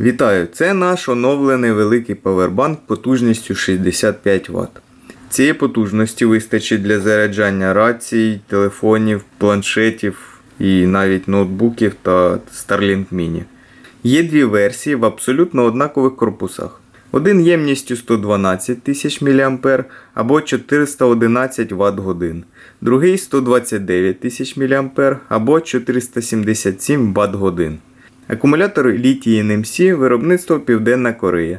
Вітаю! Це наш оновлений великий павербанк потужністю 65 Вт. Цієї потужності вистачить для заряджання рацій, телефонів, планшетів і навіть ноутбуків та Starlink Mini. Є дві версії в абсолютно однакових корпусах. Один ємністю 112 тисяч мА або 411 Вт годин, другий 129 тисяч мА або 477 Вт годин. Акумулятор літій NMC виробництво Південна Корея.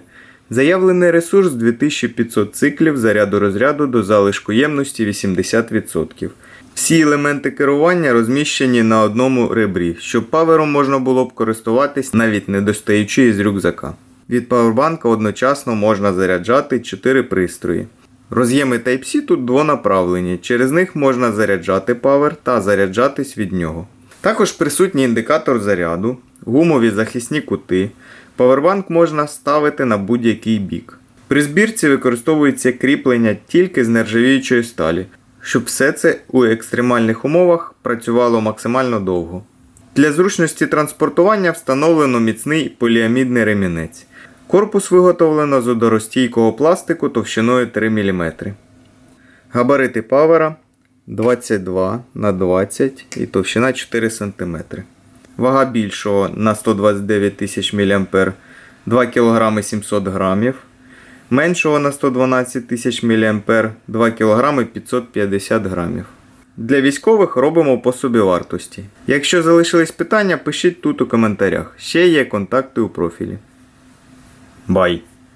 Заявлений ресурс 2500 циклів заряду розряду до залишку ємності 80%. Всі елементи керування розміщені на одному ребрі, щоб павером можна було б користуватись навіть не достаючи із рюкзака. Від павербанка одночасно можна заряджати 4 пристрої. Роз'єми Type-C тут двонаправлені, через них можна заряджати павер та заряджатись від нього. Також присутній індикатор заряду, гумові захисні кути. Павербанк можна ставити на будь-який бік. При збірці використовується кріплення тільки з нержавіючої сталі, щоб все це у екстремальних умовах працювало максимально довго. Для зручності транспортування встановлено міцний поліамідний ремінець. Корпус виготовлено з одоростійкого пластику товщиною 3 мм. Габарити павера 22 на 20 і товщина 4 см. Вага більшого на 129 тисяч мА 2 кг 700 г. Меншого на 112 тисяч мА 2 кг 550 г. Для військових робимо по собівартості. Якщо залишились питання, пишіть тут у коментарях. Ще є контакти у профілі. Бай!